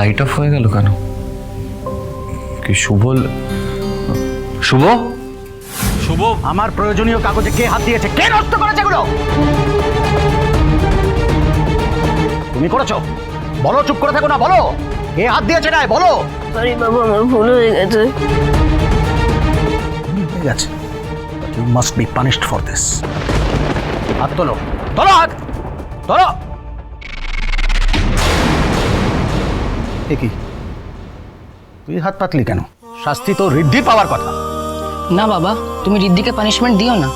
Light off হয়ে গেল কেন? কি শুভ শুভ? শুভ। আমার প্রয়োজনীয় কাগজে কে হাত দিয়েছে? কে নষ্ট করেছে এগুলো? তুমি করেছ? বলো চুপ করে থাকো না বলো। কে হাত দিয়েছে না বলো। সরি বাবু আমার ভুল হয়ে গেছে। ঠিক আছে you must be punished for this হাত তোলো। তোলো হাত! তোলো! এ কি? তুই হাত পাতলি কেন? শাস্তি তো ঋদ্ধি পাওয়ার কথা। না বাবা তুমি রিদ্দিকে পানিশমেন্ট দিও না।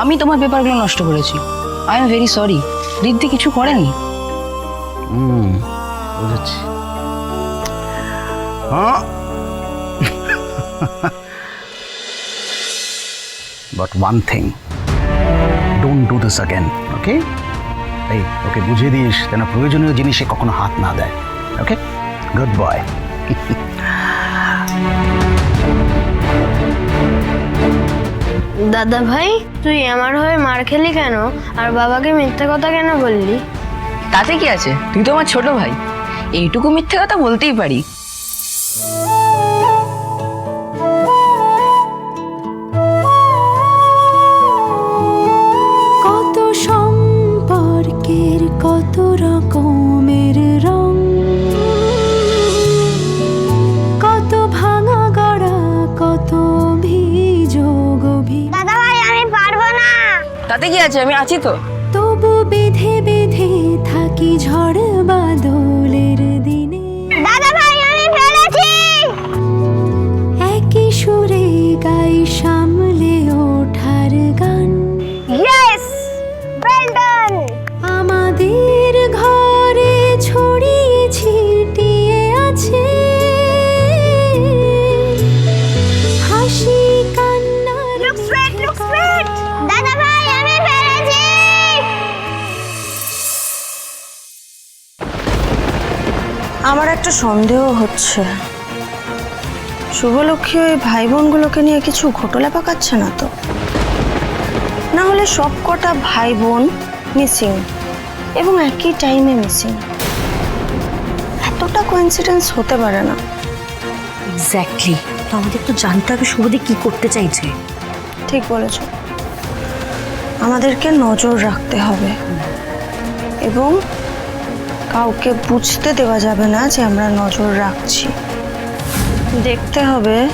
আমি তোমার পেপারগুলো নষ্ট করেছি। I am very sorry Riddhi কিছু করেনি। হুম বুঝেছি। হ্যাঁ। But one thing don't do this again okay এই ওকে বুঝিয়ে দিস যেন প্রয়োজনীয় জিনিসে কখনো হাত না দেয় ওকে গুড বয় দাদা ভাই তুই আমার হয়ে মার খেলি কেন? আর বাবাকে মিথ্যে কথা কেন বললি? তাতে কি আছে? তুই তো আমার ছোট ভাই। এইটুকু মিথ্যে কথা বলতেই পারি। তাতে কি আছে? আমি আছি তো। তবু বেঁধে বেঁধে থাকি ঝড়। আমার একটা সন্দেহ হচ্ছে। শুভলক্ষ্মী ওই ভাই বোনগুলোকে নিয়ে কিছু ঘোটলা পাকাচ্ছে না তো? না হলে সব কটা ভাই বোন মিসিং এবং একই টাইমে মিসিং। এতটা কোইন্সিডেন্স হতে পারে না। এক্স্যাক্টলি তো আমাদের তো জানতে হবে শুভদী কি করতে চাইছে। ঠিক বলেছ। আমাদেরকে নজর রাখতে হবে। এবং কাউকে বুঝতে দেওয়া যাবে না যে আমরা নজর রাখছি। দেখতে হবে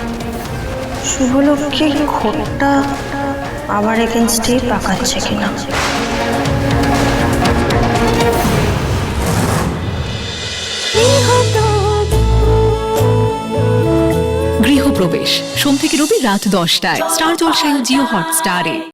শুভলক্ষ্মী ঘোরটা আমার এগেনস্টেই পাকাচ্ছে কিনা। গৃহপ্রবেশ। সোম থেকে রবি রাত দশটায়। স্টার জলসায় জিও হটস্টারে।